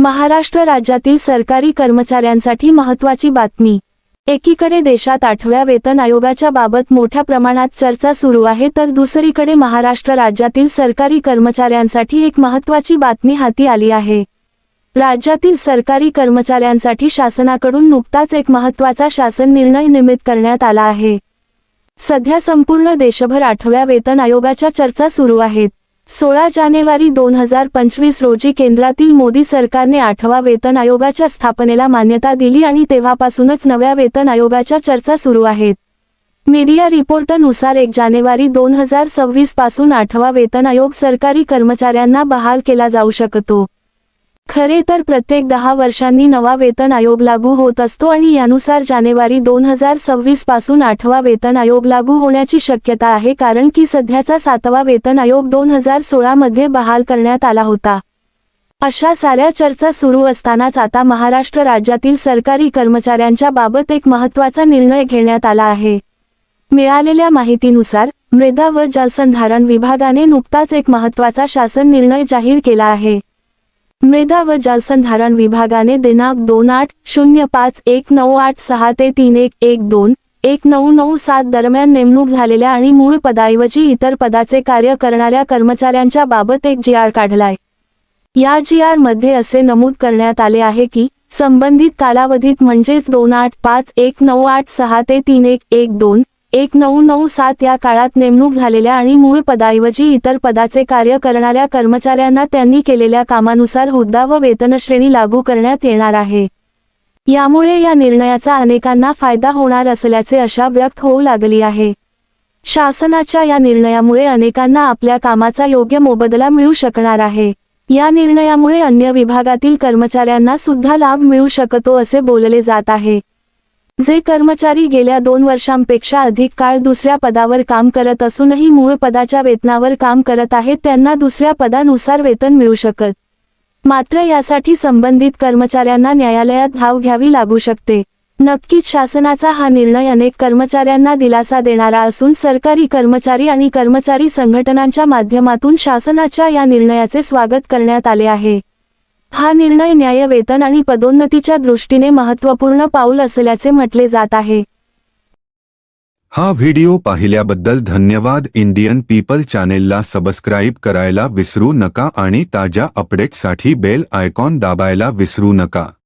महाराष्ट्र राज्यातील सरकारी कर्मचाऱ्यांसाठी महत्त्वाची बातमी. एकीकडे देशात आठव्या वेतन आयोगाच्या बाबत मोठ्या प्रमाणात चर्चा सुरू आहे तर दुसरीकडे महाराष्ट्र राज्यातील सरकारी कर्मचाऱ्यांसाठी एक महत्त्वाची बातमी हाती आली आहे. राज्यातील सरकारी कर्मचाऱ्यांसाठी शासनाकडून नुकताच एक महत्त्वाचा शासन निर्णय निमित्त करण्यात आला आहे. सध्या संपूर्ण देशभर आठव्या वेतन आयोगाच्या चर्चा सुरू आहेत. सोळा जानेवारी दोन हजार पंचवीस रोजी केंद्रातील मोदी सरकारने आठवा वेतन आयोगाच्या स्थापनेला मान्यता दिली आणि तेव्हापासूनच नव्या वेतन आयोगाच्या चर्चा सुरू आहेत. मीडिया रिपोर्टनुसार एक जानेवारी दोन हजार सव्वीसपासून आठवा वेतन आयोग सरकारी कर्मचाऱ्यांना बहाल केला जाऊ शकतो. खरे तर प्रत्येक दहा वर्षांनी नवा वेतन आयोग लागू होत असतो आणि यानुसार जानेवारी दोन हजार सव्वीसपासून आठवा वेतन आयोग लागू होण्याची शक्यता आहे कारण की सध्याचा सातवा वेतन आयोग दोन हजार सोळामध्ये बहाल करण्यात आला होता. अशा साऱ्या चर्चा सुरू असतानाच आता महाराष्ट्र राज्यातील सरकारी कर्मचाऱ्यांच्या बाबत एक महत्त्वाचा निर्णय घेण्यात आला आहे. मिळालेल्या माहितीनुसार मृदा व जलसंधारण विभागाने नुकताच एक महत्त्वाचा शासन निर्णय जाहीर केला आहे. मृदा व जलसंधारण विभागाने दिनांक दोन आठ शून्य पाच एक नऊ आठ सहा ते तीन एक एक दोन एक नऊ नऊ सात दरम्यान नेमणूक झालेल्या आणि मूळ पदाऐवजी इतर पदाचे कार्य करणाऱ्या कर्मचाऱ्यांच्या बाबत एक जी आर काढलाय. या जी आरमध्ये असे नमूद करण्यात आले आहे की संबंधित कालावधीत म्हणजेच दोन आठ पाच एक नऊ आठ सहा ते तीन एक एक दोन एक नऊ नऊ सात या काळात नेमणूक झालेल्या आणि मूळ पदाऐवजी इतर पदाचे कार्य करणाऱ्या कर्मचाऱ्यांना त्यांनी केलेल्या कामानुसार हुद्दा व वेतनश्रेणी लागू करण्यात येणार आहे. यामुळे या निर्णयाचा अनेकांना फायदा होणार असल्याचे अशा व्यक्त होऊ लागली आहे. शासनाच्या या निर्णयामुळे अनेकांना आपल्या कामाचा योग्य मोबदला मिळू शकणार आहे. या निर्णयामुळे अन्य विभागातील कर्मचाऱ्यांना सुद्धा लाभ मिळू शकतो असे बोलले जात आहे. जे कर्मचारी गेल्या दोन वर्षांपेक्षा अधिक काळ दुसऱ्या पदावर काम करत असूनही मूळ पदाच्या वेतनावर काम करत आहेत त्यांना दुसऱ्या पदानुसार वेतन मिळू शकत. मात्र यासाठी संबंधित कर्मचाऱ्यांना न्यायालयात धाव घ्यावी लागू शकते. नक्कीच शासनाचा हा निर्णय अनेक कर्मचाऱ्यांना दिलासा देणारा असून सरकारी कर्मचारी आणि कर्मचारी संघटनांच्या माध्यमातून शासनाच्या या निर्णयाचे स्वागत करण्यात आले आहे. हा निर्णय न्याय वेतन आणि पदोन्नतीच्या दृष्टीने महत्त्वपूर्ण पाऊल असल्याचे म्हटले जात आहे. हा व्हिडिओ पाहिल्याबद्दल धन्यवाद. इंडियन पीपल चॅनेलला सबस्क्राईब करायला विसरू नका आणि ताज्या अपडेटसाठी बेल आयकॉन दाबायला विसरू नका.